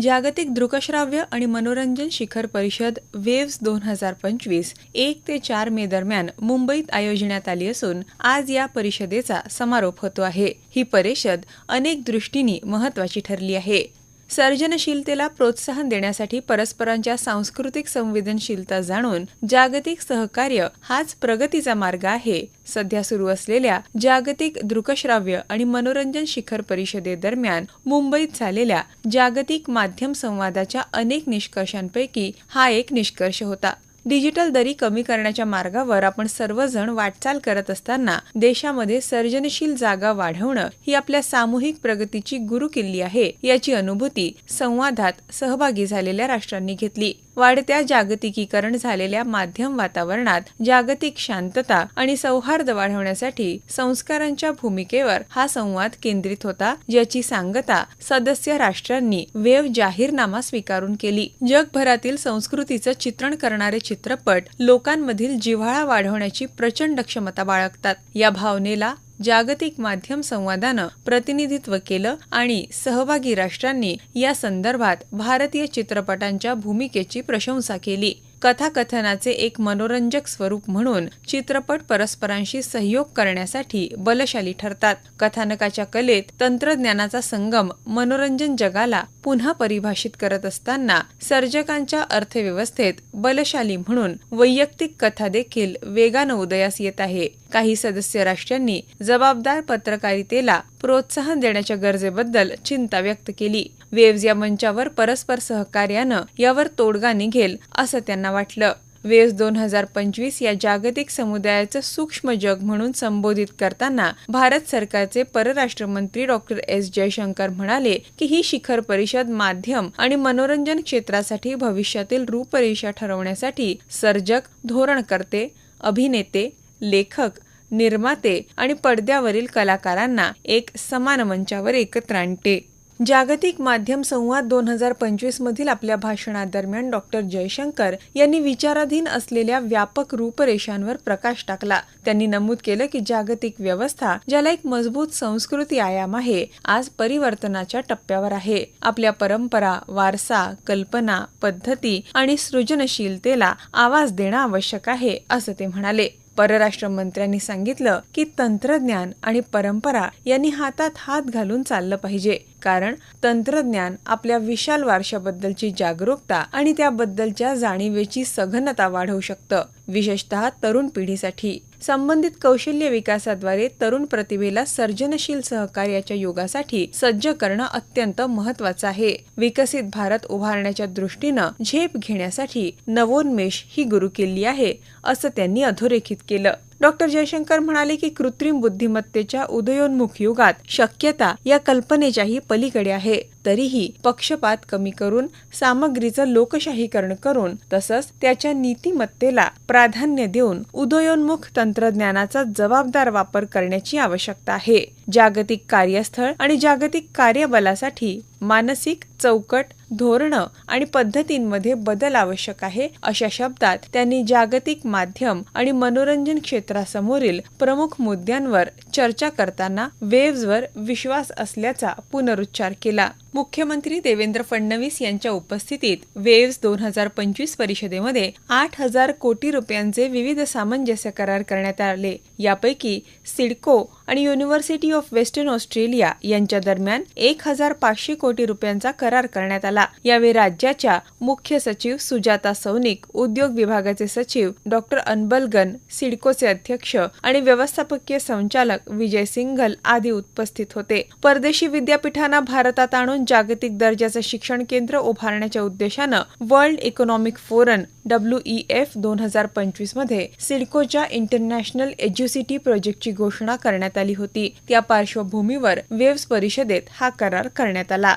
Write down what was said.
जागतिक दृकश्राव्य आणि मनोरंजन शिखर परिषद वेव्स दोन हजार पंचवीस एक ते चार मे दरम्यान मुंबईत आयोजण्यात आली असून आज या परिषदेचा समारोप होतो आहे. ही परिषद अनेक दृष्टींनी महत्वाची ठरली आहे. सर्जनशीलतेला प्रोत्साहन देण्यासाठी परस्परांच्या सांस्कृतिक संवेदनशीलता जाणून जागतिक सहकार्य हाच प्रगतीचा मार्ग आहे. सध्या सुरू असलेल्या जागतिक दृकश्राव्य आणि मनोरंजन शिखर परिषदेदरम्यान मुंबईत झालेल्या जागतिक माध्यम संवादाच्या अनेक निष्कर्षांपैकी हा एक निष्कर्ष होता. डिजिटल दरी कमी करण्याच्या मार्गावर आपण सर्वजण वाटचाल करत असताना देशामध्ये सर्जनशील जागा वाढवणं ही आपल्या सामूहिक प्रगतीची गुरुकिल्ली आहे याची अनुभूती संवादात सहभागी झालेल्या राष्ट्रांनी घेतली. वाढत्या जागतिकीकरण झालेल्या माध्यम वातावरणात जागतिक शांतता आणि सौहार्द वाढवण्यासाठी संस्कारांच्या भूमिकेवर हा संवाद केंद्रित होता ज्याची सांगता सदस्य राष्ट्रांनी वेव जाहीरनामा स्वीकारून केली. जगभरातील संस्कृतीचं चित्रण करणारे चित्रपट लोकांमधील जिव्हाळा वाढवण्याची प्रचंड क्षमता बाळगतात. या भावनेला जागतिक माध्यम संवादानं प्रतिनिधित्व केलं आणि सहभागी राष्ट्रांनी या संदर्भात भारतीय चित्रपटांच्या भूमिकेची प्रशंसा केली. कथाकथनाचे एक मनोरंजक स्वरूप म्हणून चित्रपट परस्परांशी सहयोग करण्यासाठी बलशाली ठरतात. कथानकाच्या कलेत तंत्रज्ञानाचा संगम मनोरंजन जगाला पुन्हा परिभाषित करत असताना सर्जकांच्या अर्थव्यवस्थेत बलशाली म्हणून वैयक्तिक कथा देखील वेगानं उदयास येत आहे. काही सदस्य राष्ट्रांनी जबाबदार पत्रकारितेला प्रोत्साहन देण्याच्या गरजेबद्दल चिंता व्यक्त केली. वेव्ज या मंचावर परस्पर सहकार्यानं यावर तोडगा निघेल असं त्यांना वाटलं. वेव्स दोन हजार पंचवीस या जागतिक समुदायाचं सूक्ष्म जग म्हणून संबोधित करताना भारत सरकारचे परराष्ट्र मंत्री डॉक्टर एस. जयशंकर म्हणाले की ही शिखर परिषद माध्यम आणि मनोरंजन क्षेत्रासाठी भविष्यातील रूपरेषा ठरवण्यासाठी सर्जक धोरणकर्ते अभिनेते लेखक निर्माते आणि पडद्यावरील कलाकारांना एक समान मंचावर एकत्र आणते. जागतिक माध्यम संवाद दोन हजार पंचवीस मधील आपल्या भाषणादरम्यान डॉक्टर जयशंकर यांनी विचाराधीन असलेल्या व्यापक रूपरेषांवर प्रकाश टाकला. त्यांनी नमूद केलं की जागतिक व्यवस्था ज्याला एक मजबूत संस्कृती आयाम आहे आज परिवर्तनाच्या टप्प्यावर आहे. आपल्या परंपरा वारसा कल्पना पद्धती आणि सृजनशीलतेला आवाज देणं आवश्यक आहे असं ते म्हणाले. परराष्ट्र मंत्र्यांनी सांगितलं की तंत्रज्ञान आणि परंपरा यांनी हातात हात घालून चाललं पाहिजे. कारण तंत्रज्ञान आपल्या विशाल वारशाबद्दलची जागरूकता आणि त्याबद्दलच्या जाणीवेची सघनता वाढवू शकतं विशेषतः तरुण पिढीसाठी. संबंधित कौशल्य विकासाद्वारे तरुण प्रतिभेला सर्जनशील सहकार्याच्या युगासाठी सज्ज करणं अत्यंत महत्वाचं आहे. विकसित भारत उभारण्याच्या दृष्टीनं झेप घेण्यासाठी नवोन्मेष ही गुरुकिल्ली आहे असं त्यांनी अधोरेखित केलं. डॉक्टर जयशंकर म्हणाले की कृत्रिम बुद्धिमत्तेच्या उदयोन्मुख युगात शक्यता या कल्पनेच्याही पलीकडे आहे. तरीही पक्षपात कमी करून सामग्रीचं लोकशाहीकरण करून तसंच त्याच्या नीतिमत्तेला प्राधान्य देऊन उदयोन्मुख तंत्रज्ञानाचा जबाबदार वापर करण्याची आवश्यकता आहे. जागतिक कार्यस्थळ आणि जागतिक कार्यबलासाठी मानसिक चौकट धोरणं आणि पद्धतींमध्ये बदल आवश्यक आहे अशा शब्दात त्यांनी जागतिक माध्यम आणि मनोरंजन क्षेत्रासमोरील प्रमुख मुद्द्यांवर चर्चा करताना वेव्हजवर विश्वास असल्याचा पुनरुच्चार केला. मुख्यमंत्री देवेंद्र फडणवीस यांच्या उपस्थितीत वेव्स दोन हजार पंचवीस परिषदेमध्ये आठ हजार कोटी रुपयांचे विविध सामंजस्य करार करण्यात आले. यापैकी सिडको आणि युनिव्हर्सिटी ऑफ वेस्टर्न ऑस्ट्रेलिया यांच्या दरम्यान एक हजार पाचशे कोटी रुपयांचा करार करण्यात आला. यावेळी राज्याच्या मुख्य सचिव सुजाता सौनिक उद्योग विभागाचे सचिव डॉक्टर अनबलगन सिडकोचे अध्यक्ष आणि व्यवस्थापकीय संचालक विजय सिंघल आदी उपस्थित होते. परदेशी विद्यापीठांना भारतात आणून जागतिक दर्जाचं शिक्षण केंद्र उभारण्याच्या उद्देशानं world economic forum W E F दोन हजार पंचवीसमध्ये सिडकोच्या इंटरनॅशनल एज्युसिटी प्रोजेक्टची घोषणा करण्यात आली होती. त्या पार्श्वभूमीवर वेव्स परिषदेत हा करार करण्यात आला.